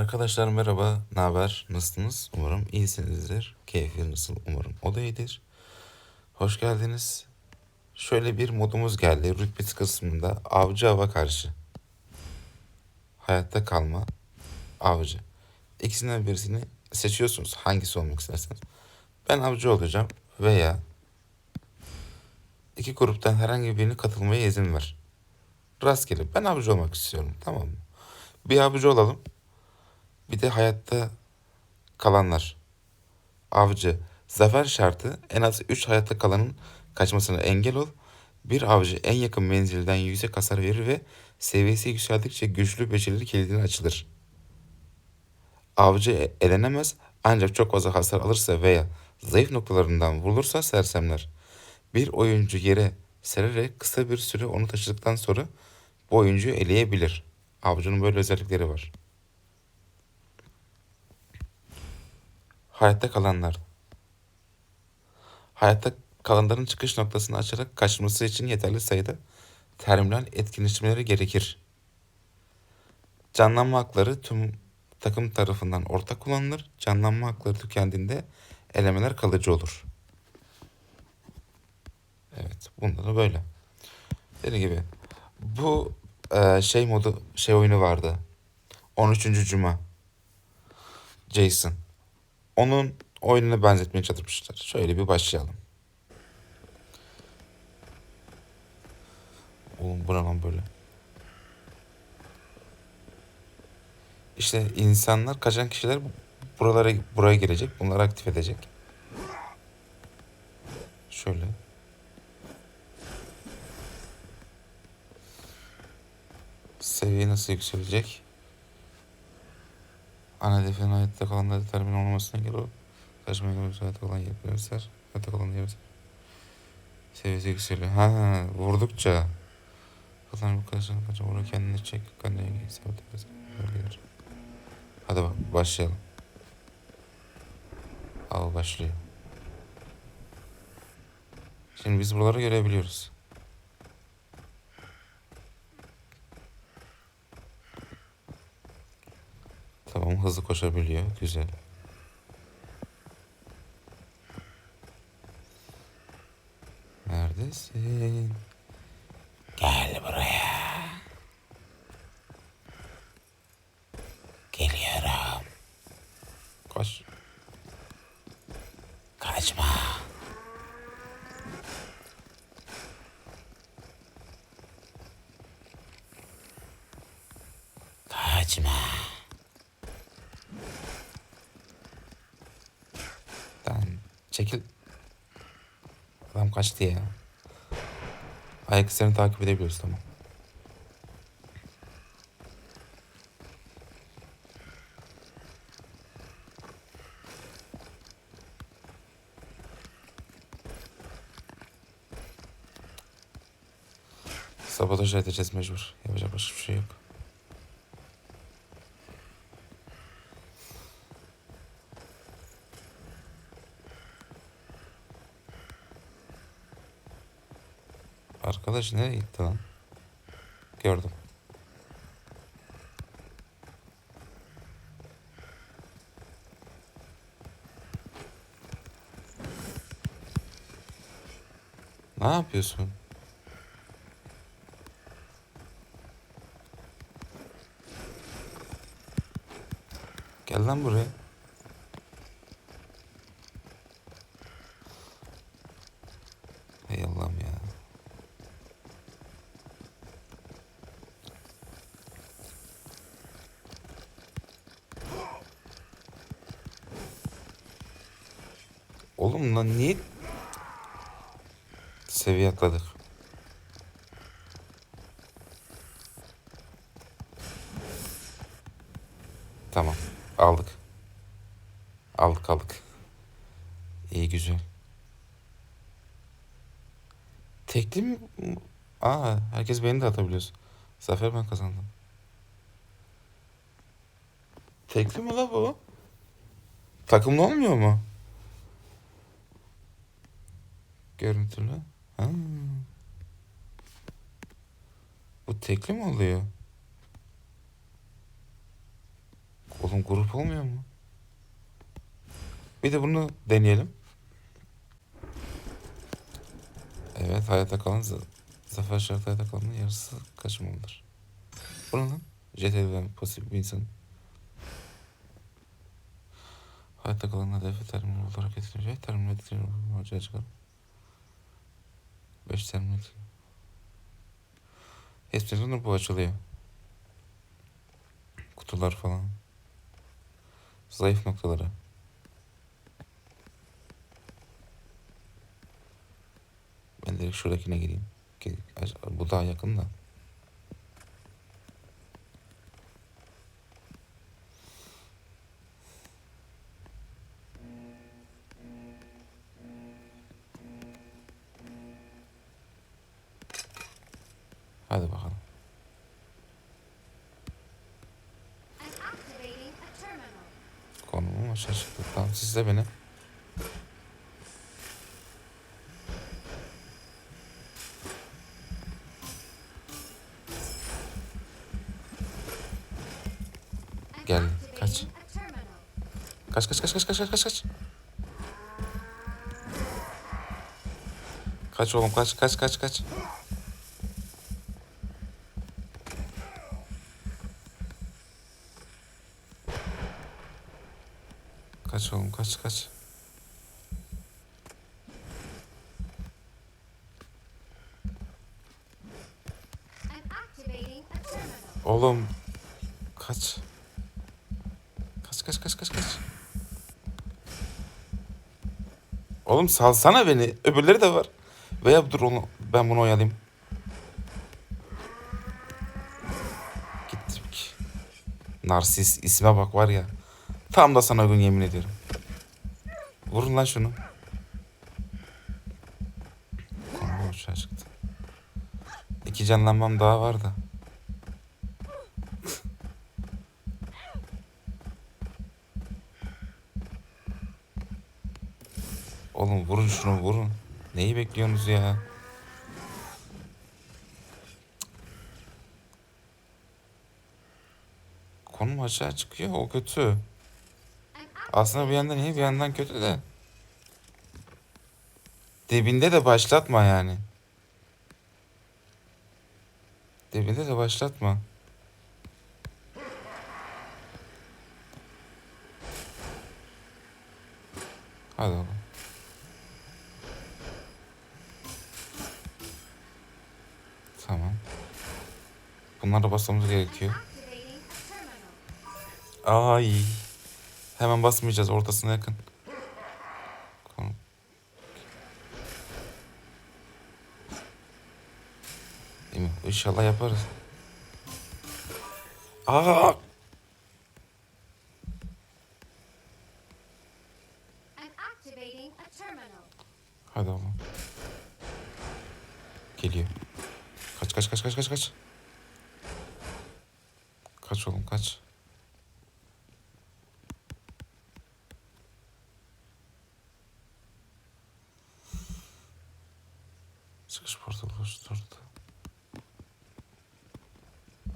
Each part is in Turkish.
Arkadaşlar merhaba, ne haber? Nasılsınız? Umarım iyisinizdir. Keyfi nasıl? Umarım o da iyidir. Hoş geldiniz. Şöyle bir modumuz geldi. Rütbet kısmında avcı ava karşı. Hayatta kalma, avcı. İkisinden birisini seçiyorsunuz. Hangisi olmak isterseniz. Ben avcı olacağım veya iki gruptan herhangi birine katılmaya izin ver. Rastgele. Ben avcı olmak istiyorum. Tamam mı? Bir avcı olalım. Bir de hayatta kalanlar. Avcı. Zafer şartı en az 3 hayatta kalanın kaçmasına engel ol. Bir avcı en yakın menzilden yüksek hasar verir ve seviyesi yükseldikçe güçlü becerileri kilidine açılır. Avcı e- elenemez ancak çok fazla hasar alırsa veya zayıf noktalarından vurulursa sersemler. Bir oyuncu yere sererek kısa bir süre onu taşıdıktan sonra bu oyuncuyu eleyebilir. Avcının böyle özellikleri var. Hayatta kalanlar. Hayatta kalanların çıkış noktasını açarak kaçması için yeterli sayıda terminal etkinleştirmeleri gerekir. Canlanma hakları tüm takım tarafından ortak kullanılır. Canlanma hakları tükendiğinde elemeler kalıcı olur. Evet, bunda da böyle. Dediğim gibi bu e, şey modu şey oyunu vardı. 13. Cuma. Jason. Onun oyununa benzetmeye çalışmışlar. Şöyle bir başlayalım. Oğlum bu böyle? İşte insanlar, kaçan kişiler buralara buraya gelecek. Bunları aktif edecek. Şöyle. Seviye nasıl yükselecek? Ana hedefin hayatta kalanları termin olmamasına engel ol. Kaçmaya göre hayatta kalan yapıyorlar. Hayatta kalan yapıyorlar. Seviyesi yükseliyor. Ha, vurdukça. Kalan bu kadar kaçan vurur kendini çek. Kendine ilgili sabit Hadi bak başlayalım. Al başlıyor. Şimdi biz buraları görebiliyoruz. Tamam hızlı koşabiliyor. Güzel. Neredesin? Gel buraya. Geliyorum. Koş. Kaçma. Kaçma. Tamam. Çekil. Adam kaçtı ya. Ayak izlerini takip edebiliyoruz tamam. Sabotaj edeceğiz mecbur. Yapacak başka bir şey yok. Arkadaş nereye gitti lan? Gördüm. Ne yapıyorsun? Gel lan buraya. Hay Allah'ım ya. Oğlum lan niye seviye atladık? Tamam. Aldık. Aldık aldık. İyi güzel. Tekli mi? Aa, herkes beni de atabiliyorsun. Zafer ben kazandım. Tekli mi la bu? Takımlı olmuyor mu? Görüntülü. Ha. Bu tekli mi oluyor? Oğlum grup olmuyor mu? Bir de bunu deneyelim. Evet hayatta kalan za- zafer şartı hayatta kalanın yarısı kaçmalıdır. Bu ne lan? Jet edilen pasif bir insan. Hayatta kalan hedefi terminal olarak etkilenecek. Terminal etkilenecek. Ortaya çıkar. 5 terminal. Hepsinin bu açılıyor. Kutular falan. Zayıf noktaları. Ben direkt şuradakine gireyim. Bu daha yakın da. Hadi bakalım. Çıktı. Tamam siz de beni. Gel, kaç. Kaç kaç kaç kaç kaç kaç kaç kaç. Kaç oğlum kaç kaç kaç kaç. Kaç oğlum kaç kaç. Oğlum kaç. Kaç kaç kaç kaç kaç. Oğlum salsana beni. Öbürleri de var. Veya dur onu ben bunu oyalayayım. Gittik. Narsis isme bak var ya. Tam da sana uygun yemin ediyorum. Vurun lan şunu. Kombo uçağa çıktı. İki canlanmam daha var da. Oğlum vurun şunu vurun. Neyi bekliyorsunuz ya? Konum aşağı çıkıyor o kötü. Aslında bir yandan iyi bir yandan kötü de. Dibinde de başlatma yani. Dibinde de başlatma. Hadi oğlum. Tamam. Bunlara basmamız gerekiyor. Ay. Hemen basmayacağız ortasına yakın. Değil mi? İnşallah yaparız. Aa! Hadi oğlum. Geliyor. Kaç kaç kaç kaç kaç kaç. Kaç oğlum kaç. Çıkış portalı oluşturdu.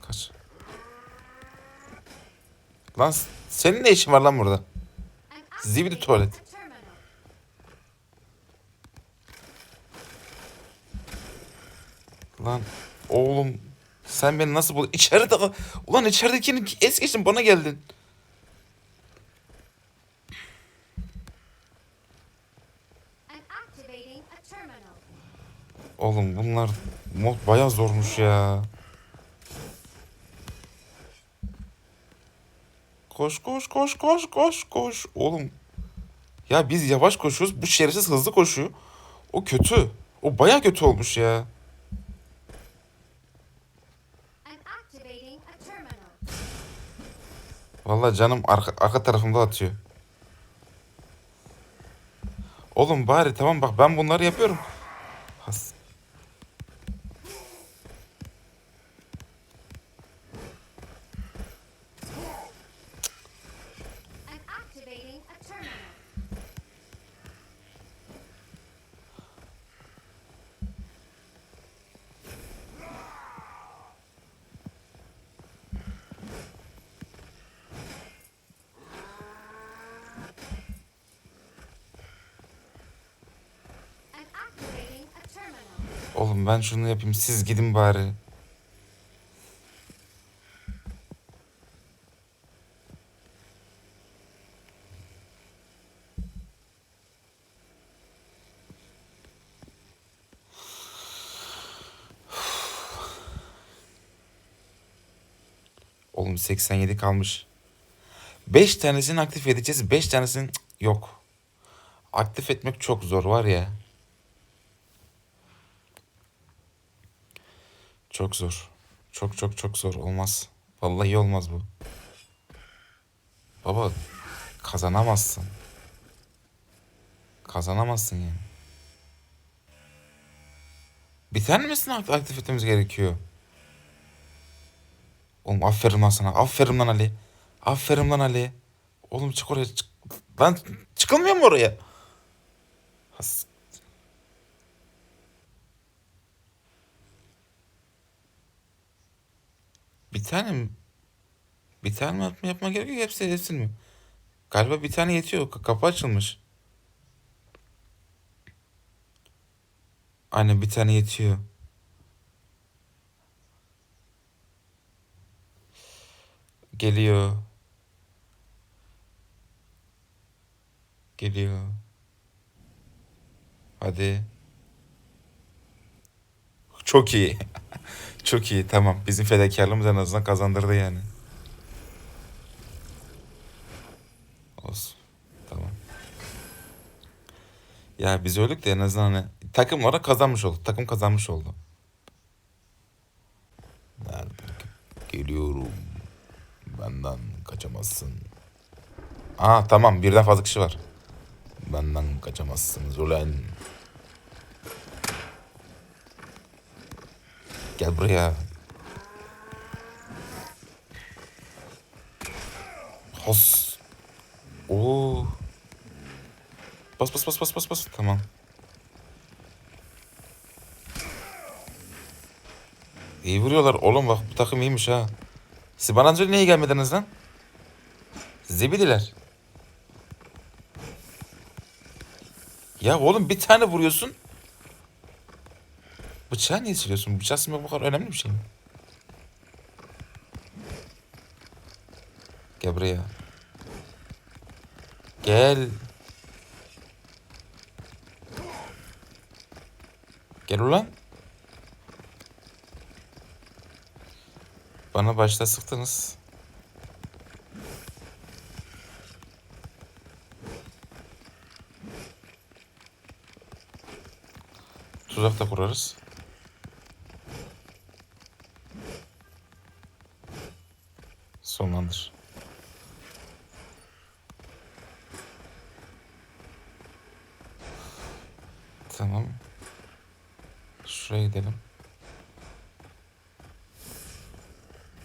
Kaç. Lan senin ne işin var lan burada? Zibidi tuvalet. Lan oğlum sen beni nasıl bul? İçeride ulan içeridekini es geçtin bana geldin. Oğlum bunlar mod bayağı zormuş ya. Koş koş koş koş koş koş. Oğlum. Ya biz yavaş koşuyoruz. Bu şerefsiz hızlı koşuyor. O kötü. O bayağı kötü olmuş ya. And activating a terminal. Vallahi canım arka, arka tarafımda atıyor. Oğlum bari tamam bak ben bunları yapıyorum. Has. And activating a terminal. Oğlum ben şunu yapayım siz gidin bari. Oğlum 87 kalmış. 5 tanesini aktif edeceğiz. 5 tanesini yok. Aktif etmek çok zor var ya. Çok zor. Çok çok çok zor. Olmaz. Vallahi olmaz bu. Baba kazanamazsın. Kazanamazsın yani. Bir tane misini akt- aktif etmemiz gerekiyor? Oğlum aferin lan sana. Aferin lan Ali. Aferin lan Ali. Oğlum çık oraya. Çık. Lan çıkılmıyor mu oraya? Has- Bir tane mi? Bir tane mi yapma, yapma gerekiyor hepsi hepsini mi? Galiba bir tane yetiyor. Ka- Kapı açılmış. Aynen bir tane yetiyor. Geliyor. Geliyor. Hadi. Çok iyi. Çok iyi tamam. Bizim fedakarlığımız en azından kazandırdı yani. Olsun. Tamam. Ya biz öldük de en azından hani takım olarak kazanmış oldu. Takım kazanmış oldu. Nerede? Geliyorum. Benden kaçamazsın. Aa tamam birden fazla kişi var. Benden kaçamazsınız ulan. Gel buraya. Hos. Oo. Bas bas bas bas bas bas. Tamam. İyi vuruyorlar. Oğlum bak bu takım iyiymiş ha. Siz bana önce niye gelmediniz lan? Zibidiler. Ya oğlum bir tane vuruyorsun. Bıçağı niye siliyorsun? Bıçağı silmek bu kadar önemli bir şey mi? Gel buraya. Gel. Gel ulan. Bana başta sıktınız. Tuzak da kurarız.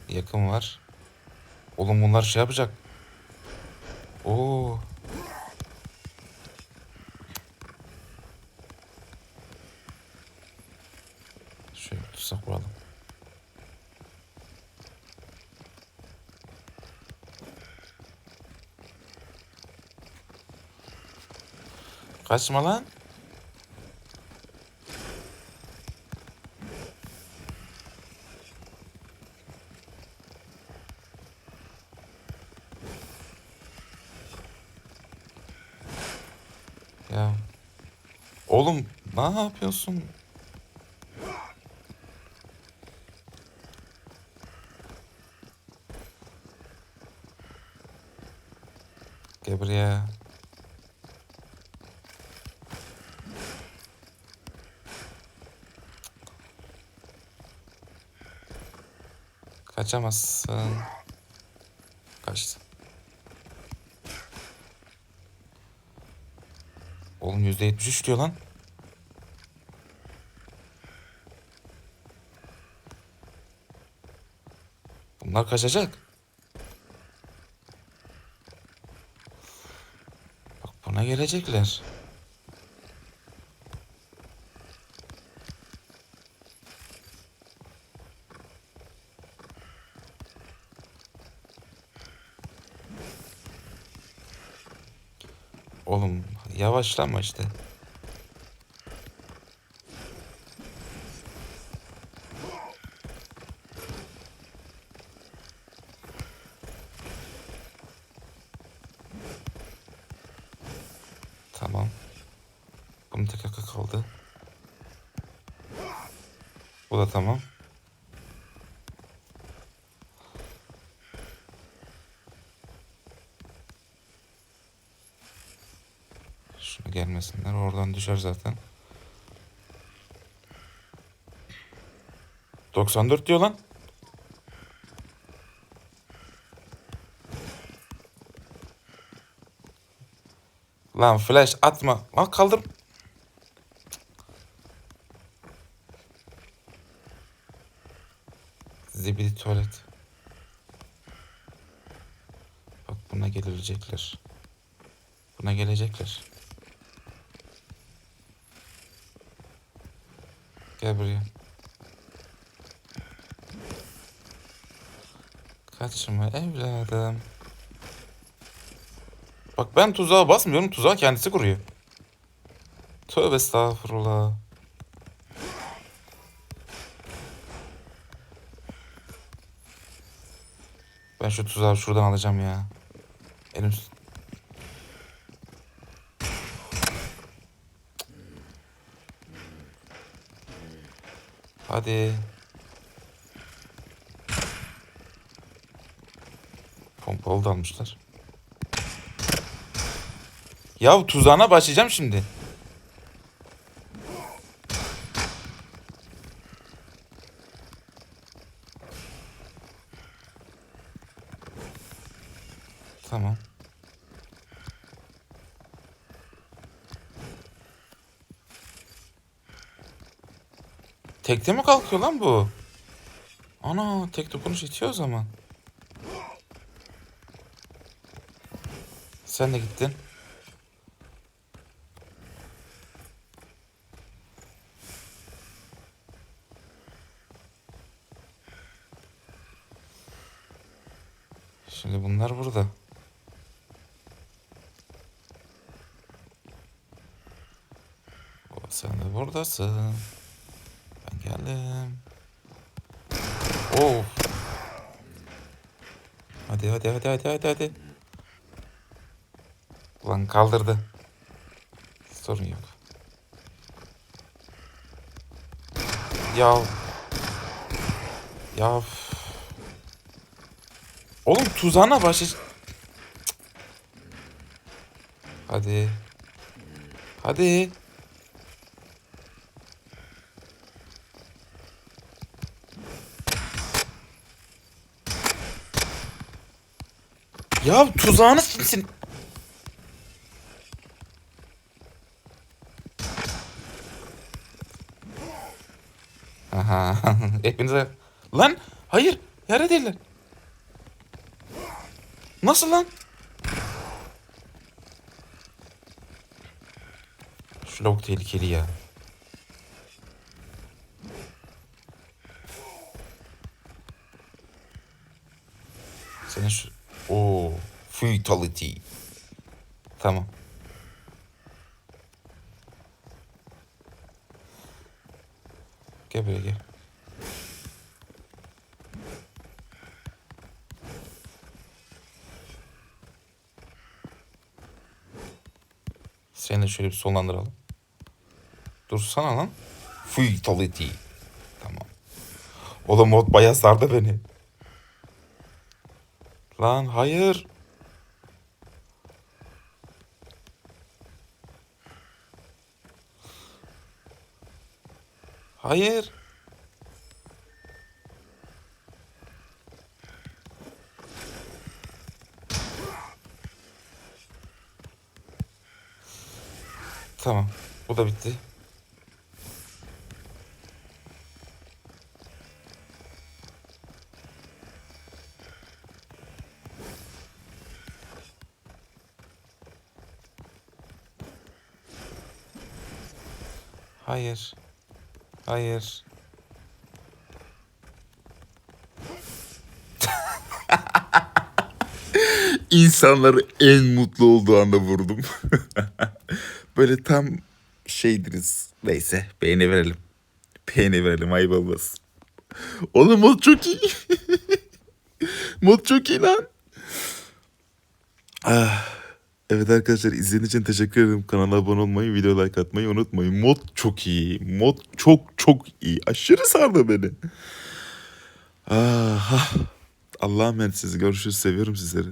Yakın var. Oğlum bunlar şey yapacak. Oo. Şöyle tutsak vuralım. Kaçma lan. Ya. Oğlum ne yapıyorsun? Gel. Kaçamazsın. Kaçtı. Oğlum %73 diyor lan. Bunlar kaçacak. Bak buna gelecekler. Oğlum Yavaşlama işte. Tamam. Bunun tek kaldı. Bu da tamam. Gelmesinler. Oradan düşer zaten. 94 diyor lan. Lan flash atma. Aa kaldır. Zibidi tuvalet. Bak buna gelecekler. Buna gelecekler. Gel buraya. Kaçma evladım. Bak ben tuzağa basmıyorum. Tuzağı kendisi kuruyor. Tövbe estağfurullah. Ben şu tuzağı şuradan alacağım ya. Elim... Hadi. Pompalı da almışlar. Ya tuzağına başlayacağım şimdi. Tamam. Tekte mi kalkıyor lan bu? Ana tek dokunuş itiyor o zaman. Sen de gittin. Şimdi bunlar burada. Sen de buradasın. Geldim. Of. Hadi hadi hadi hadi hadi hadi. Ulan kaldırdı. Sorun yok. Ya. Ya. Oğlum tuzağına başla. Cık. Hadi. Hadi. Ya tuzağını sinsin. Aha. Hepinize... Lan! Hayır! Yere değiller. Nasıl lan? Şu lavuk tehlikeli ya. Senin şu... Oo, fatality. Tamam. Gel buraya gel. Seni de şöyle bir sonlandıralım. Dursana lan. Fatality. Tamam. Oğlum mod bayağı sardı beni. Lan hayır. Hayır. Tamam. Bu da bitti. Hayır. Hayır. İnsanları en mutlu olduğu anda vurdum. Böyle tam şeydiriz. Neyse beğeni verelim. Beğeni verelim ayıp olmasın. Oğlum mod çok iyi. mod çok iyi lan. Ah. Evet arkadaşlar izlediğiniz için teşekkür ederim. Kanala abone olmayı, video like atmayı unutmayın. Mod çok iyi. Mod çok çok iyi. Aşırı sardı beni. Ah, Allah'a emanet sizi. Görüşürüz. Seviyorum sizleri.